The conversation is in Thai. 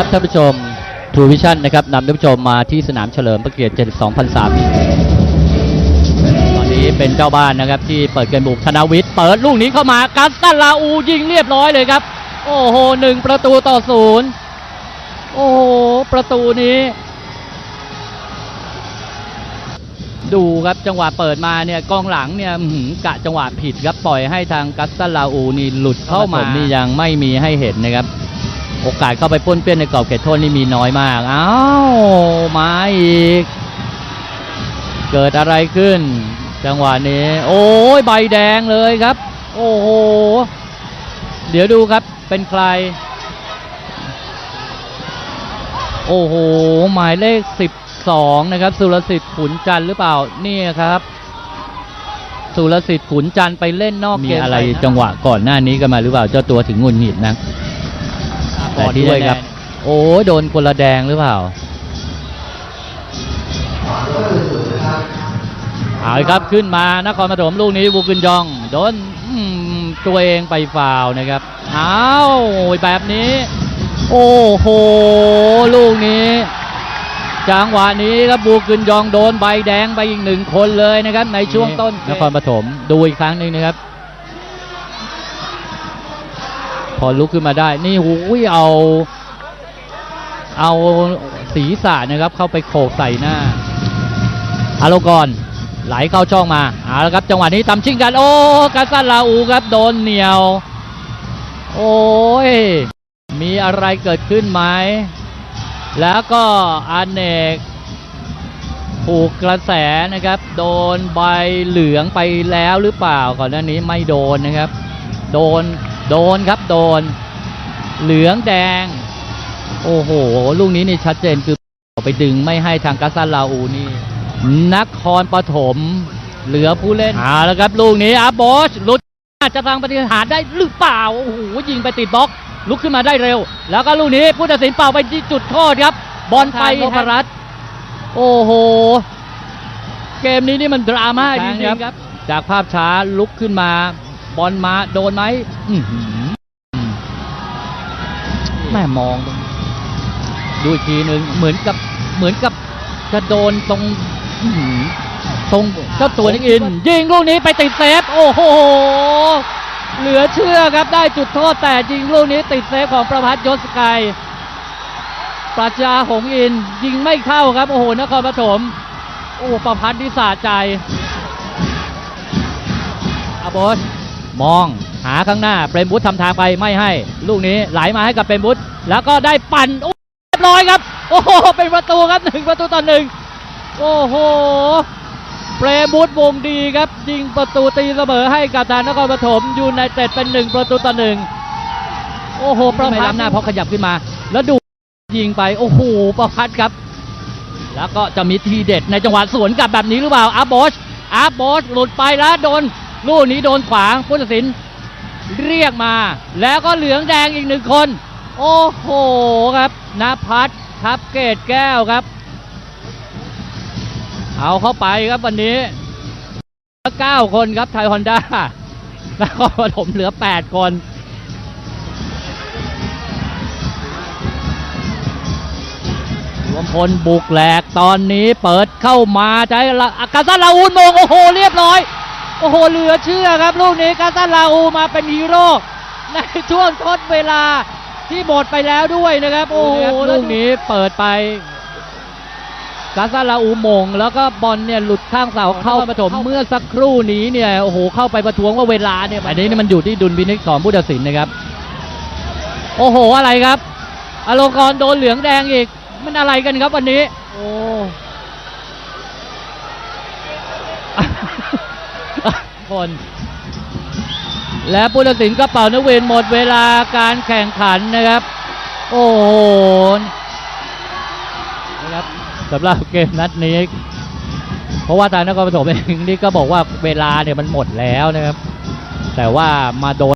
ครับท่านผู้ชมทูวิชั่นนะครับนำท่านผู้ชมมาที่สนามเฉลิมพระเกียรติ 72พรรษาตอนนี้เป็นเจ้าบ้านนะครับที่เปิดเกมบุกธนวิทย์เปิดลูกนี้เข้ามากัสตันลาอูยิงเรียบร้อยเลยครับ โอ้โหหนึ่งประตูต่อศูนย์โอ้โหประตูนี้ ดูครับจังหวะเปิดมาเนี่ยกองหลังเนี่ยหือกะจังหวะผิดครับปล่อยให้ทางกัสตันลาอูนี่หลุดเข้ามานี่ยังไม่มีให้เห็นนะครับ โอกาสเข้าไปป้วนเปี้ยนในกรอบเขตโทษนี่มีน้อยมาก อ้าวมาอีก เกิดอะไรขึ้น จังหวะนี้ โอ้ยใบแดงเลยครับ โอ้โห เดี๋ยวดูครับเป็นใคร โอ้โห หมายเลข 12 นะครับ สุรสิทธิ์ขุนจันหรือเปล่า นี่ครับสุรสิทธิ์ขุนจันไปเล่นนอกเกมมีอะไรจังหวะก่อนหน้านี้กันมาหรือเปล่าเจ้าตัวถึงงุนหงิดนะ แต่ที่ด้วยครับ โอ้โดนคนละแดงหรือเปล่าเอาละครับขึ้นมานครปฐมลูกนี้บูกุนยอง โดนอืมตัวเองไปฟาวล์นะครับอ้าวแบบนี้ โอ้โห ลูกนี้ จังหวะนี้ครับบูกุนยองโดนใบแดงไปอีกหนึ่งคนเลยนะครับ ในช่วงต้นนครปฐมดูอีกครั้งหนึ่งนะครับ พอลุกขึ้นมาได้ นี่หูยเอา เอาศีรษะนะครับ เข้าไปโขกใส่หน้าอาโลกรไหลเข้าช่องมาเอาละครับจังหวะนี้ตำชิงกัน โอ้กาซันลาอูครับโดนเหนียว โอ้ยมีอะไรเกิดขึ้นไหม แล้วก็อเนกผูกกระแสนะครับ โดนใบเหลืองไปแล้วหรือเปล่าก่อนหน้านี้ไม่โดนนะครับ โดน โดนครับโดน เหลืองแดง โอ้โห ลูกนี้นี่ชัดเจนคือไปดึงไม่ให้ทางกัสซันลาอูนี่นครปฐมเหลือผู้เล่นเอาแล้วครับลูกนี้อาบชหลุดจะทางปฏิหารได้หรือเปล่าโอ้โหยิงไปติดบล็อก ลุกขึ้นมาได้เร็ว แล้วก็ลูกนี้ผู้ตัดสินเป่าไปที่จุดโทษครับ บอลไปนพรัตโอ้โห เกมนี้นี่มันดราม่าจริงๆครับ จากภาพช้าลุกขึ้นมา บอลมาโดนไหมแม่มอง ดูอีกทีหนึ่งเหมือนกับเหมือนกับจะโดนตรงตรงเจ้าตัวนิกอิน ยิงลูกนี้ไปติดเซฟ โอ้โห เหลือเชื่อครับได้จุดโทษแต่ยิงลูกนี้ติดเซฟของประพัฒยศกายปราชาหงอิน ยิงไม่เข้าครับ โอ้โหนครปฐมโอ้ประพัฒที่สาใจอาโบส มองหาข้างหน้าเปรมบุตรทำทางไปไม่ให้ ลูกนี้ไหลมาให้กับเปรมบุตรแล้วก็ได้ปั่นโอ้เรียบร้อยครับ โอ้โหเป็นประตูครับหนึ่งประตูต่อหนึ่งโอ้โหเปรมบุตรวงดีครับยิงประตูตีเสมอให้กับทางนครปฐมยูไนเต็ดเป็นหนึ่งประตูต่อหนึ่งโอ้โหประพัฒหน้าเพราะขยับขึ้นมา แล้วดูยิงไปโอ้โหประพัฒครับ แล้วก็จะมีทีเด็ดในจังหวะสวนกลับแบบนี้หรือเปล่าอาโบชอาโบชหลุดไปแล้วโดน ลูกนี้โดนขวางผู้ตัดสินเรียกมา แล้วก็เหลืองแดงอีกหนึ่งคน โอ้โหครับนภัทรทับเกตแก้วครับ เอาเข้าไปครับวันนี้เก้าคนครับไทยฮอนด้าแล้วก็ปฐมเหลือ8คนรวมพลบุกแหลกตอนนี้เปิดเข้ามาใจละอากาซันลาอูนมงโอ้โห เรียบร้อย โอ้โหเหลือเชื่อครับลูกนี้กาซันลาอูมาเป็นฮีโร่ในช่วงทดเวลาที่หมดไปแล้วด้วยนะครับ โอ้โหลูกนี้เปิดไปกาซาลาอูมง แล้วก็บอลเนี่ยหลุดข้างเสาเข้าปฐมเมื่อสักครู่นี้เนี่ยโอ้โหเข้าไปประท้วงว่าเวลาเนี่ยอันนี้นี่มันอยู่ที่ดุลพินิจของผู้ตัดสินนะครับ โอ้โหอะไรครับอโลกรณ์โดนเหลืองแดงอีกมันอะไรกันครับวันนี้ โอ้ คน และผู้ตัดสินก็เป่านเวนหมดเวลาการแข่งขันนะครับ โอ้โหนะครับสำหรับเกมนัดนี้ เพราะว่าทางนครปฐมเองนี่ก็บอกว่าเวลาเนี่ยมันหมดแล้วนะครับ แต่ว่ามาโดน